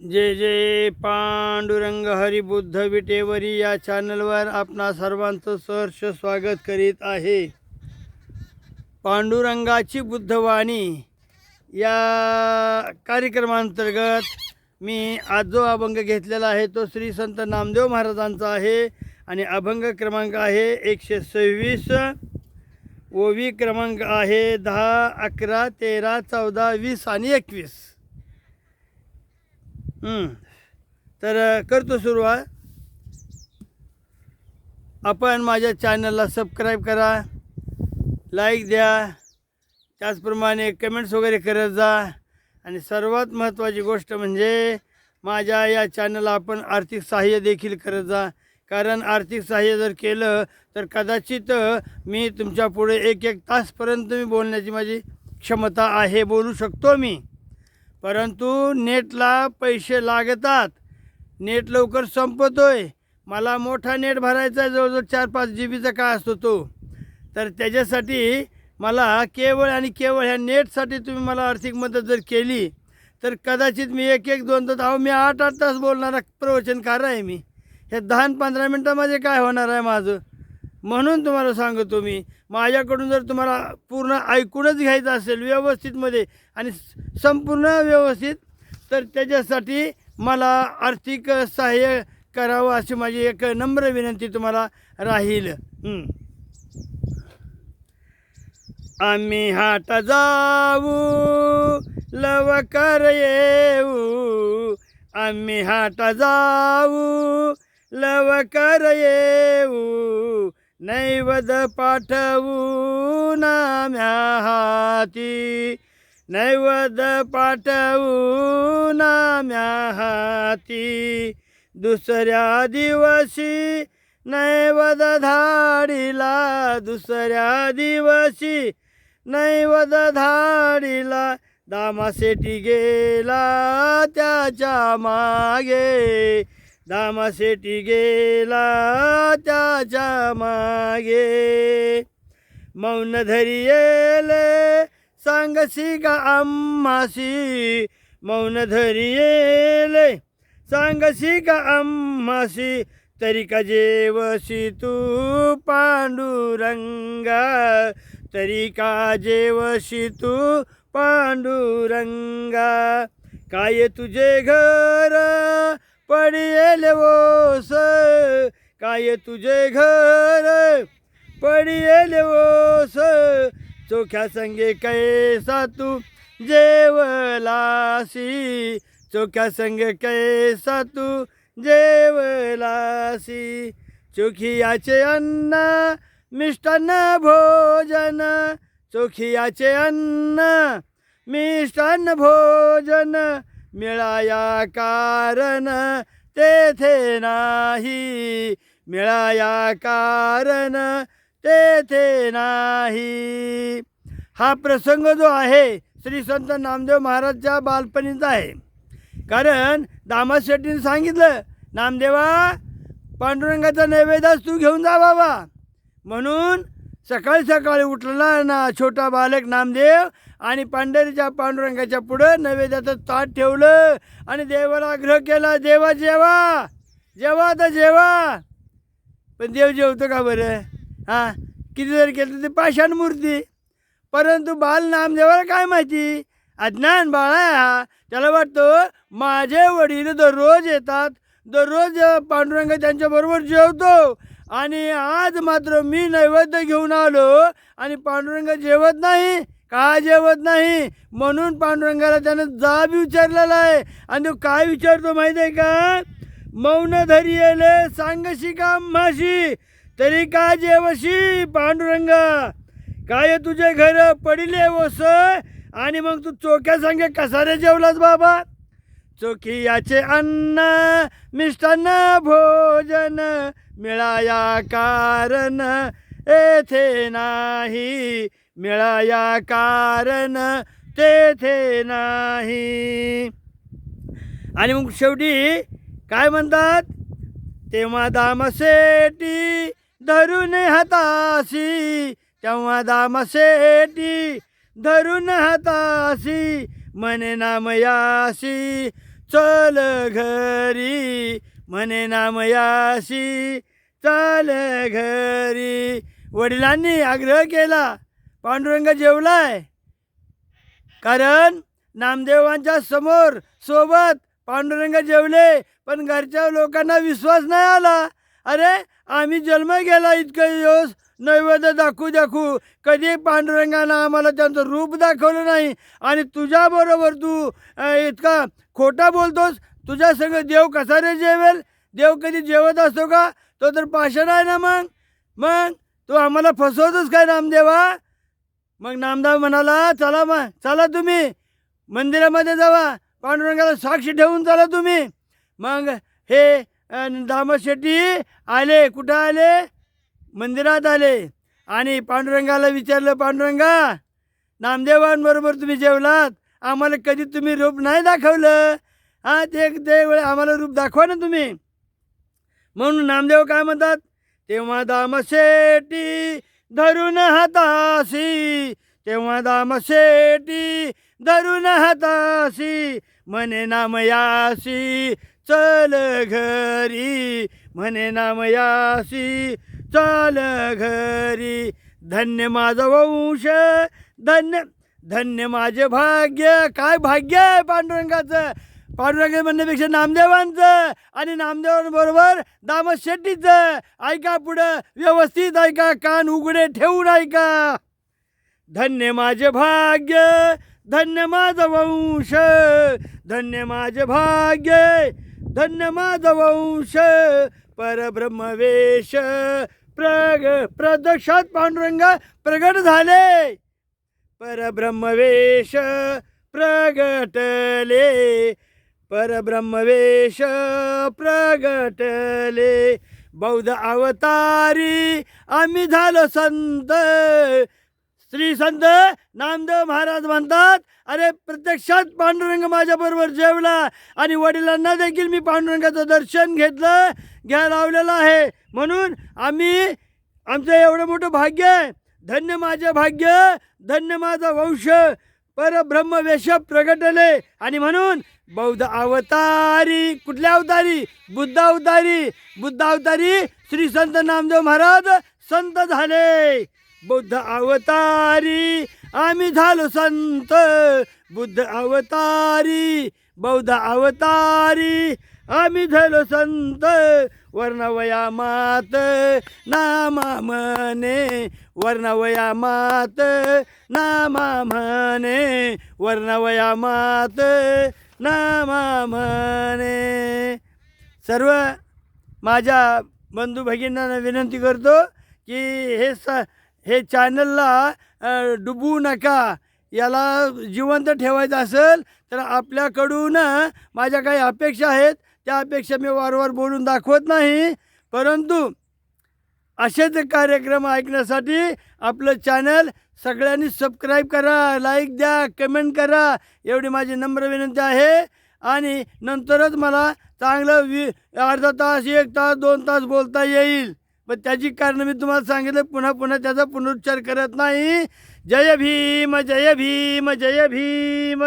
जय जय पांडुरंग हरिबुद्ध विटेवरी या चॅनलवर आपणा सर्वांचं सहर्ष स्वागत करीत आहे. पांडुरंगाची बुद्धवाणी या कार्यक्रमांतर्गत मी आज जो अभंग घेतलेला आहे. तो श्री संत नामदेव महाराजांचा आहे आणि अभंग क्रमांक आहे एकशे सव्वीस. ओवी क्रमांक आहे दहा अकरा तेरा चौदा वीस आणि एकवीस. तर करतो सुरुवात. आपण माझ्या चॅनलला सबस्क्राईब करा. लाईक द्या. त्याचप्रमाणे कमेंट्स वगैरे करत जा. आणि सर्वात महत्त्वाची गोष्ट म्हणजे माझ्या या चॅनलला आपण आर्थिक सहाय्य देखील करत जा. कारण आर्थिक सहाय्य जर केलं तर कदाचित मी तुमच्यापुढे एक एक तासपर्यंत मी बोलण्याची माझी क्षमता आहे बोलू शकतो मी. परंतु नेटला पैसे लागतात. नेट लवकर संपतोय. मला मोठा नेट भरायचा आहे जवळजवळ चार पाच जी बीचा काय असतो तो. तर त्याच्यासाठी मला केवळ आणि केवळ ह्या नेटसाठी तुम्ही मला आर्थिक मदत जर केली तर कदाचित मी एक एक दोन तास अहो मी आठ आठ तास बोलणारा प्रवचनकार आहे मी. हे दहा पंधरा मिनटामध्ये काय होणार आहे माझं? म्हणून तुम्हाला सांगतो मी माझ्याकडून जर तुम्हाला पूर्ण ऐकूनच घ्यायचं असेल व्यवस्थितमध्ये आणि संपूर्ण व्यवस्थित तर त्याच्यासाठी मला आर्थिक सहाय्य करावं अशी माझी एक नम्र विनंती तुम्हाला राहील. आम्ही हाट जाऊ लवकर येऊ. आम्ही हाट जाऊ लवकर येऊ. नैवद पाठवू नाम्या हाती नैवद पाठवू नाम्या हाती दुसऱ्या दिवशी नैवद धाडीला. दुसऱ्या दिवशी नैवद धाडीला. दामासेटी गेला त्याच्यामागे. दामाशेटी गेला त्याच्यामागे मौन धरी येले सांगसी का मौन धरी येले सांगसी का आम्हासी तरी का जेवशी तू पांडुरंगा तरी का जेवशी तू पांडुरंगा काय तुझे घर पडियेल ओस काय तुझे घर? पडियेल ओस चोख्या संगे कैसा तू जेवलासी? चोख्या संगे कैसा तू जेवलासी? चोखियाचे अन्न मिष्टान्न भोजन चोखियाचे अन्न मिष्टान्न भोजन मिळाया कारण तेथे नाही. मिळाया कारण तेथे नाही. हा प्रसंग जो आहे श्री संत नामदेव महाराजच्या बालपणीचा आहे. कारण दामाद शेट्टीने सांगितलं नामदेवा पांडुरंगाचा नैवेद्यास तू घेऊन जा बाबा. म्हणून सकाळी सकाळी उठला ना छोटा बालक नामदेव आणि पांढरीच्या पांडुरंगाच्या पुढं नैवेद्याचं ताट ठेवलं आणि देवाला आग्रह केला देवा जेवा जेवा तर जेवा. पण देव जेवतो का बरं? हां? किती जरी केलं ते पाषाण मूर्ती. परंतु बाल नामदेवाला काय माहिती? अज्ञान बाळा आहे हा. त्याला वाटतं माझे वडील दररोज येतात दररोज पांडुरंग त्यांच्याबरोबर जेवतो. आणि आज मात्र मी नैवेद्य घेऊन आलो आणि पांडुरंग जेवत नाही. का जेवत नाही? म्हणून पांडुरंगाला त्यानं जाब विचारलेला आहे. आणि तो काय विचारतो माहिती आहे का? मौन धरी येले सांगशी का माशी? तरी का जेवशी पांडुरंगा? काय तुझे घर पडिले वस? आणि मग तू चोक्या सांगे कसारे जेवलास बाबा? चोखी याचे अन्न मिष्टान्न भोजन मिळाया कारण येथे नाही. मिळाया कारण तेथे नाही. आणि मग शेवटी काय म्हणतात? तेव्हा दामसेटी धरून हाताशी. तेव्हा दामसेटी धरून हाताशी. मने नामयाशी चल घरी. मने नामयाशी चल घरी. वडिलांनी आग्रह केला पांडुरंग जेवलाय. कारण नामदेवांच्या समोर सोबत पांडुरंग जेवले पण घरच्या लोकांना विश्वास नाही आला. अरे आम्ही जन्म गेला इतकं दिवस नैवेद्य दाखवू दाखवू. कधी पांडुरंगानं आम्हाला त्यांचं रूप दाखवलं नाही. आणि तुझ्याबरोबर तू इतका खोटा बोलतोस. तुझ्या सगळं देव कसा रे जेवेल? देव कधी जेवत असतो का? तो तर पाषाण आहे ना मग? मग? तू आम्हाला फसवतच काय नामदेवा? मग नामदेव म्हणाला चला मग चला तुम्ही. मंदिरामध्ये जावा. पांडुरंगाला साक्षी ठेवून चला तुम्ही. मग हे अं, शेट्टी आले. कुठं आले? मंदिरात आले. आणि पांडुरंगाला विचारलं पांडुरंगा नामदेवांबरोबर तुम्ही जेवलात? आम्हाला कधी तुम्ही रूप नाही दाखवलं? हां ते ते वेळ आम्हाला रूप दाखवा ना तुम्ही. म्हणून नामदेव काय म्हणतात? तेव्हा दामशेटी धरून हाताशी. तेव्हा दामशेटी धरून हाताशी. म्हणे नामयाशी चल घरी. म्हणे नामयाशी चल घरी. धन्य माझं वंश धन्य धन्य माझे भाग्य. काय भाग्य आहे पांडुरंगाचं? पांडुरंग म्हणण्यापेक्षा नामदेवांचं आणि नामदेवांबरोबर दामस शेट्टीचं. ऐका पुढं. व्यवस्थित ऐका. कान उघडे ठेवून ऐका. धन्य माझे भाग्य. धन्य माझं वंश. धन्य माझे भाग्य. धन्य माझं वंश. परब्रह्मवेश. प्रग प्रदक्षात पांडुरंग प्रगट झाले. परब्रह्मवेश प्रगटले. परब्रह्मवेश प्रगटले. बौद्ध अवतारी आम्ही झालो संत. श्री संत नामदेव महाराज म्हणतात अरे प्रत्यक्षात पांडुरंग माझ्याबरोबर जेवला आणि वडिलांना देखील मी पांडुरंगाचं दर्शन घेतलं घ्या लावलेलं आहे. म्हणून आम्ही आमचं एवढं मोठं भाग्य आहे. धन्य माझं भाग्य धन्य माझा वंश. परब्रह्मवेश प्रगटले आणि म्हणून बौद्ध अवतारी कुठल्या अवतारी? बुद्ध अवतारी. बुद्ध अवतारी श्री संत नामदेव महाराज संत झाले. बुद्ध अवतारी आम्ही झालो संत. बुद्ध अवतारी बौद्ध अवतारी आम्ही झालो संत. वर्णवया मात नामा म्हणे वर्णवया मात नामा म्हणे वर्णवया मात नामा म्हणे. सर्व माझ्या बंधू भगिनींना विनंती करतो की हे स हे चॅनलला डुबू नका. याला जिवंत ठेवायचं असेल तर आपल्याकडून माझ्या काही अपेक्षा आहेत. त्या अपेक्षा मी वारंवार बोलून दाखवत नाही. परंतु असेच कार्यक्रम ऐकण्यासाठी आपलं चॅनल सगळ्यांनी सबस्क्राईब करा लाईक द्या कमेंट करा. एवढी माझी नम्र विनंती आहे. आणि नंतरच मला चांगलं वि अर्धा तास एक तास दोन तास बोलता येईल. पण त्याची कारणं मी तुम्हाला सांगितलं पुन्हा पुन्हा त्याचा पुनरुच्चार करत नाही. जय भीम जय भीम जय भीम.